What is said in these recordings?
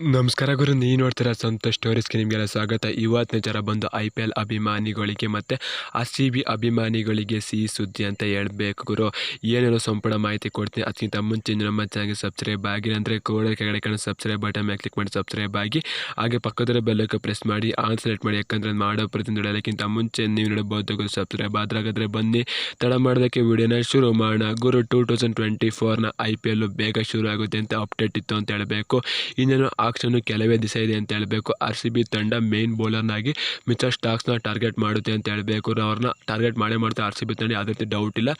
ನಮಸ್ಕಾರ ಗುರು ನೀವು ನೋಡ್ತೀರಾ ಸ್ವಂತ ಸ್ಟೋರೀಸ್ಗೆ ನಿಮಗೆಲ್ಲ ಸ್ವಾಗತ. ಇವತ್ತಿನ ಜರ ಬಂದು ಐ ಪಿ ಎಲ್ ಅಭಿಮಾನಿಗಳಿಗೆ ಮತ್ತು ಆರ್ ಸಿ ಬಿ ಅಭಿಮಾನಿಗಳಿಗೆ ಸಿ ಸುದ್ದಿ ಅಂತ ಹೇಳಬೇಕು ಗುರು. ಏನೇನೋ ಸಂಪೂರ್ಣ ಮಾಹಿತಿ ಕೊಡ್ತೀನಿ. ಅದಕ್ಕಿಂತ ಮುಂಚೆ ನಮ್ಮ ಚಾನಲ್ಗೆ ಸಬ್ಸ್ಕ್ರೈಬ್ ಆಗಿಲ್ಲ ಅಂದರೆ ಕೋಡೆ ಕೆಳಗಡೆ ಕಾಣೋ ಸಬ್ಸ್ಕ್ರೈಬ್ ಬಟನ್ ಮೇಲೆ ಕ್ಲಿಕ್ ಮಾಡಿ ಸಬ್ಸ್ಕ್ರೈಬ್ ಆಗಿ, ಹಾಗೆ ಪಕ್ಕದ ಬೆಲ್ಲಕ್ಕೆ ಪ್ರೆಸ್ ಮಾಡಿ, ಆನ್ ಸೆಲೆಕ್ಟ್ ಮಾಡಿ. ಯಾಕಂದರೆ ಮಾಡೋ ಪ್ರತಿಯೊಂದು ನೋಡೋದಕ್ಕಿಂತ ಮುಂಚೆ ನೀವು ನೋಡಬಹುದು ಗುರು ಸಬ್ಸ್ಕ್ರೈಬ್ ಆದ್ರಾಗಾದ್ರೆ ಬನ್ನಿ. ತಡ ಮಾಡೋದಕ್ಕೆ ವಿಡಿಯೋನ ಶುರು ಮಾಡೋಣ. ಗುರು ಟೂ ತೌಸಂಡ್ ಟ್ವೆಂಟಿ ಫೋರ್ನ ಐ ಪಿ ಎಲ್ಲು ಬೇಗ ಶುರು ಆಗುತ್ತೆ ಅಂತ ಅಪ್ಡೇಟ್ ಇತ್ತು ಅಂತ ಹೇಳಬೇಕು. ಇನ್ನೇನು ಆಕ್ಷನ್ನು ಕೆಲವೇ ದಿಸ ಇದೆ ಅಂತ ಹೇಳಬೇಕು. ಆರ್ ಸಿ ಬಿ ತಂಡ ಮೇನ್ ಬೌಲರ್ನಾಗಿ ಮಿಚರ್ ಸ್ಟಾಕ್ಸ್ನ ಟಾರ್ಗೆಟ್ ಮಾಡುತ್ತೆ ಅಂತ ಹೇಳಬೇಕು. ಅವ್ರನ್ನ ಟಾರ್ಗೆಟ್ ಮಾಡೇ ಮಾಡ್ತಾರೆ ಆರ್ ಸಿ ಬಿ ತಂಡ ಯಾವುದೇ ರೀತಿ ಡೌಟ್ ಇಲ್ಲ.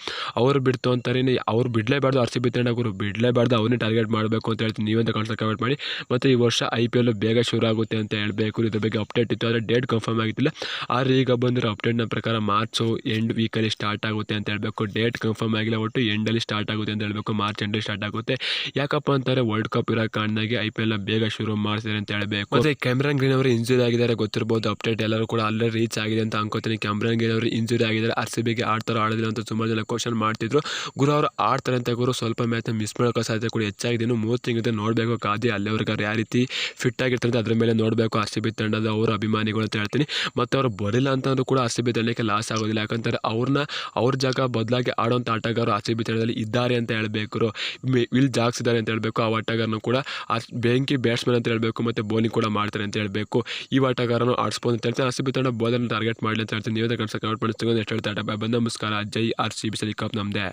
ಅವ್ರು ಬಿಡ್ತು ಅಂತಾರೆ ಅವ್ರು ಬಿಡಲೇಬಾರ್ದು ಆರ್ ಸಿ ಬಿ ತಂಡ ಅವರು ಬಿಡಲೇಬಾರ್ದು ಅವ್ರನ್ನೇ ಟಾರ್ಗೆಟ್ ಮಾಡಬೇಕು ಅಂತ ಹೇಳ್ತೀನಿ. ನೀವಂತ ಕಾಣಿಸ್ತಾ ಕಮೆಂಟ್ ಮಾಡಿ. ಮತ್ತು ಈ ವರ್ಷ ಐ ಪಿ ಎಲ್ ಬೇಗ ಶುರು ಆಗುತ್ತೆ ಅಂತ ಹೇಳಬೇಕು. ಇದ್ರ ಬಗ್ಗೆ ಅಪ್ಡೇಟ್ ಇತ್ತು, ಆದರೆ ಡೇಟ್ ಕನ್ಫರ್ಮ್ ಆಗುತ್ತಿಲ್ಲ ಆದರೆ ಈಗ ಬಂದಿರೋ ಅಪ್ಡೇಟ್ನ ಪ್ರಕಾರ ಮಾರ್ಚು ಎಂಡ್ ವೀಕಲ್ಲಿ ಸ್ಟಾರ್ಟ್ ಆಗುತ್ತೆ ಅಂತ ಹೇಳಬೇಕು. ಡೇಟ್ ಕನ್ಫರ್ಮ್ ಆಗಿಲ್ಲ, ಒಟ್ಟು ಎಂಡಲ್ಲಿ ಸ್ಟಾರ್ಟ್ ಆಗುತ್ತೆ ಅಂತ ಹೇಳಬೇಕು. ಮಾರ್ಚ್ ಎಂಡಲ್ಲಿ ಸ್ಟಾರ್ಟ್ ಆಗುತ್ತೆ. ಯಾಕಪ್ಪ ಅಂತಾರೆ ವರ್ಲ್ಡ್ ಕಪ್ ಇರೋ ಕಾರಣದಾಗಿ ಐ ಪಿ ಎಲ್ನ ಬೇಗ ಶುರು ಮಾಡ್ತಾರೆ ಅಂತ ಹೇಳಬೇಕು. ಮತ್ತೆ ಕ್ಯಾಮ್ರಾನ್ ಗ್ರೀನ್ ಅವರು ಇಂಜುರಿ ಆಗಿದ್ದಾರೆ ಗೊತ್ತಿರಬಹುದು ಅಪ್ಡೇಟ್ ಎಲ್ಲರೂ ಕೂಡ ಅಲ್ಲೇ ರೀಚ್ ಆಗಿದೆ ಅಂತ ಅನ್ಕೋತೀನಿ. ಕ್ಯಾಮ್ರಾನ್ ಗ್ರೀನ್ ಅವರು ಇಂಜುರಿ ಆಗಿದ್ದಾರೆ. ಆರ್ ಸಿ ಬಿಗೆ ಆಡ್ತಾರೋ ಆಡೋದಿಲ್ಲ ಅಂತ ಸುಮಾರು ಜನ ಕ್ವಶನ್ ಮಾಡ್ತಿದ್ರು. ಗುರು ಅವರು ಆಡ್ತಾರೆ ಅಂತ ಗುರು ಸ್ವಲ್ಪ ಮ್ಯಾಚ್ ಮಿಸ್ ಮಾಡೋಕೆ ಸಾಧ್ಯತೆ ಕೂಡ ಹೆಚ್ಚಾಗಿದೆ. ಇನ್ನು ಮೂರು ತಿಂಗಳಿಂದ ನೋಡಬೇಕು ಕಾದಿ ಅಲ್ಲಿವರೆಗೆ ಅವ್ರು ಯಾವ ರೀತಿ ಫಿಟ್ ಆಗಿರ್ತಾರೆ ಅದ್ರ ಮೇಲೆ ನೋಡಬೇಕು ಆರ್ ಸಿ ಬಿ ತಂಡದ ಅವರು ಅಭಿಮಾನಿಗಳು ಅಂತ ಹೇಳ್ತೀನಿ. ಮತ್ತು ಅವರು ಬರಲಿಲ್ಲ ಅಂತಂದ್ರೂ ಕೂಡ ಆರ್ ಸಿ ಬಿ ತಂಡಕ್ಕೆ ಲಾಸ್ ಆಗೋದಿಲ್ಲ. ಯಾಕಂತಾರೆ ಅವ್ರನ್ನ ಅವ್ರ ಜಾಗ ಬದಲಾಗಿ ಆಡೋಂಥ ಆಟಗಾರರು ಆರ್ ಸಿ ಬಿ ತಂಡದಲ್ಲಿ ಇದ್ದಾರೆ ಅಂತ ಹೇಳಬೇಕು ಇಲ್ಲಿ ಜಾಗ್ಸಿದ್ದಾರೆ ಅಂತ ಹೇಳಬೇಕು. ಆ ಆಟಗಾರನು ಕೂಡ ಆ ಬೆಂಕಿ ಬ್ಯಾಟ್ಸ್ಮನ್ ಅಂತ ಹೇಳಬೇಕು, ಮತ್ತು ಬೌಲಿಂಗ್ ಕೂಡ ಮಾಡ್ತಾರೆ ಅಂತ ಹೇಳಬೇಕು. ಈ ಆಟಗಾರನು ಆಡಿಸ್ಬೋದು ಅಂತ ಹೇಳ್ತಾರೆ ಆರ್ ಸಿ ಬಿ ತಂಡ ಬೌಲರ್ನ ಟಾರ್ಗೆಟ್ ಮಾಡಲಿ ಅಂತ ಹೇಳ್ತಾರೆ ನೀವು ಕನ್ಸ ಕಮೆಂಟ್ ಮಾಡಿ ಎಷ್ಟು ಹೇಳ್ತಾ ಬಂದ ನಮಸ್ಕಾರ. ಜೈ ಆರ್ ಸಿ ಬಿ ಸಲಿ ಕಪ್ ನಮ್ಮದೇ